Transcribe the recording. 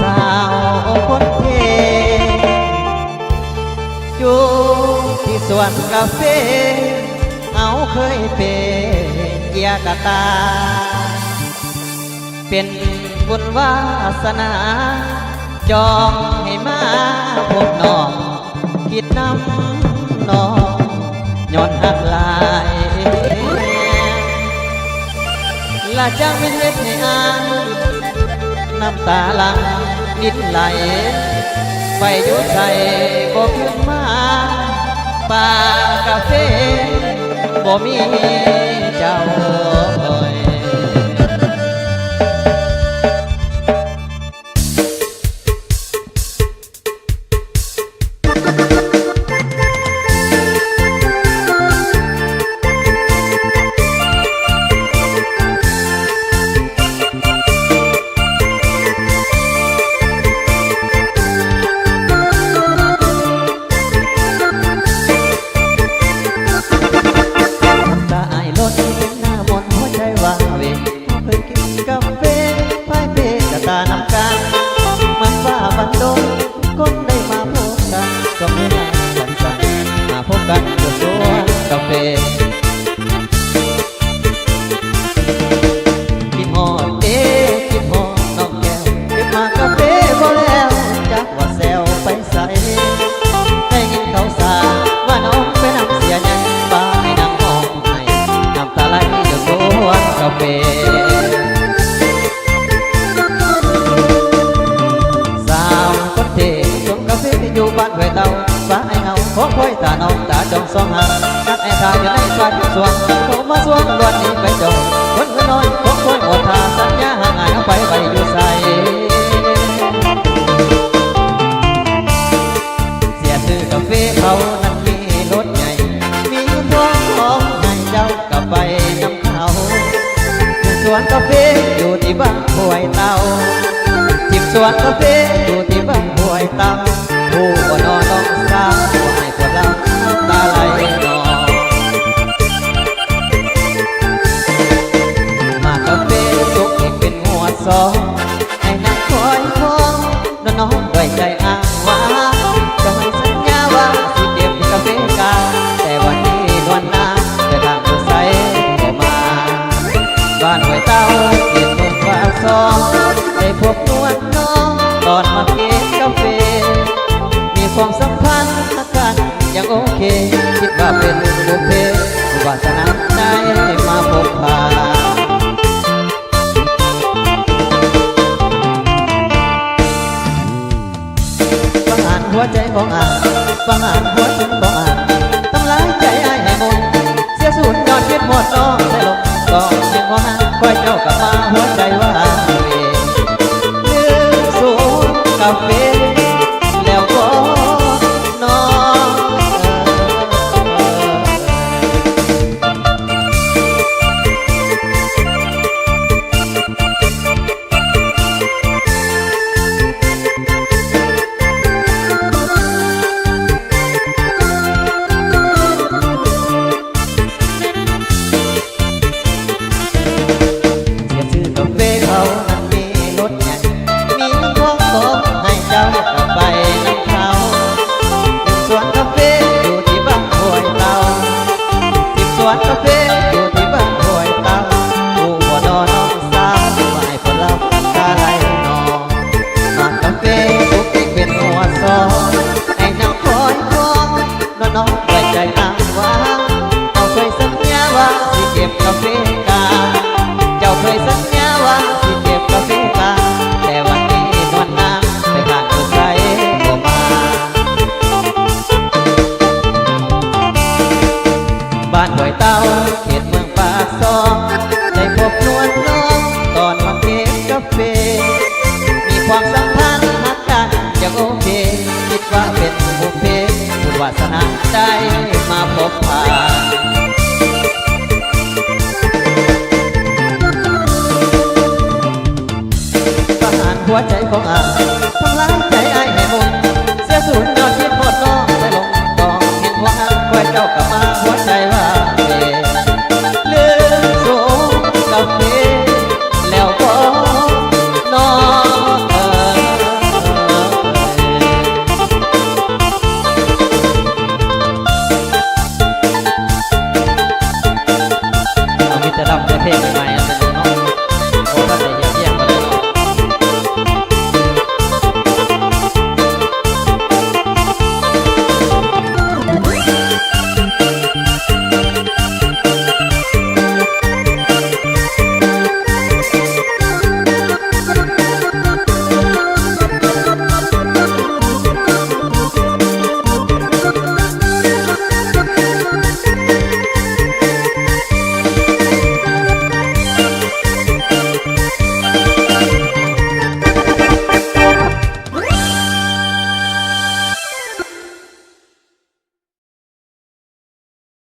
สาวคนเทอยู่ที่สวนกาแฟเอาเคยเป็นเกียกตา เป็นบุญวาสนา จองให้มาพบน้อง คิดน้ำน้องย้อนหักลายละจังเป็นเล็ดในอ่าง น้ำตาลังนินไหลไปอยู่ใส่บ่ขึ้นมาป่ากาเฟ่บ่มี วนกาแฟกินหอดเด้กินหอดน้องแก้วเก็บมากาแฟบ่แล้วจักว่าแซวไปใส่ได้ยินเขาสาว่าน้องไปนำเสียยังบ้าให้นำห้องให้น้ำตาไหลอยู่สวนกาแฟสาวคนเทสวนกาแฟที่อยู่บ้านห้วยเตาบ้าไอ้เงาของคอยตาน้องตาจองสองหา ไปนำเขาสวนกาแฟอยู่ที่บ้านห้วยเตาจิบสวนกาแฟอยู่ที่บ้านห้วยเตาผู้คน องว่าซองได้พบนวลน้องตอนมาเก็บกาแฟมีความสัมพันธ์กันยังโอเค คิดว่าเป็นบุพเพวาสนาได้มา เตาเขตเมืองปากซองได้พบนวลน้องตอนมาเก็บกาแฟมีความสัมพันธ์ฮักกันอย่างโอเค คิดว่าเป็นบุพเพบุญวาสนาได้มาพบผ่านหารหัวใจของอาทำร้ายใจไอ้ให้หมดเสียสูญยอดคิดหมดน้องได้ลงกองเห็นหัวหางคอยเจ้ากลับมาหัวใจว่า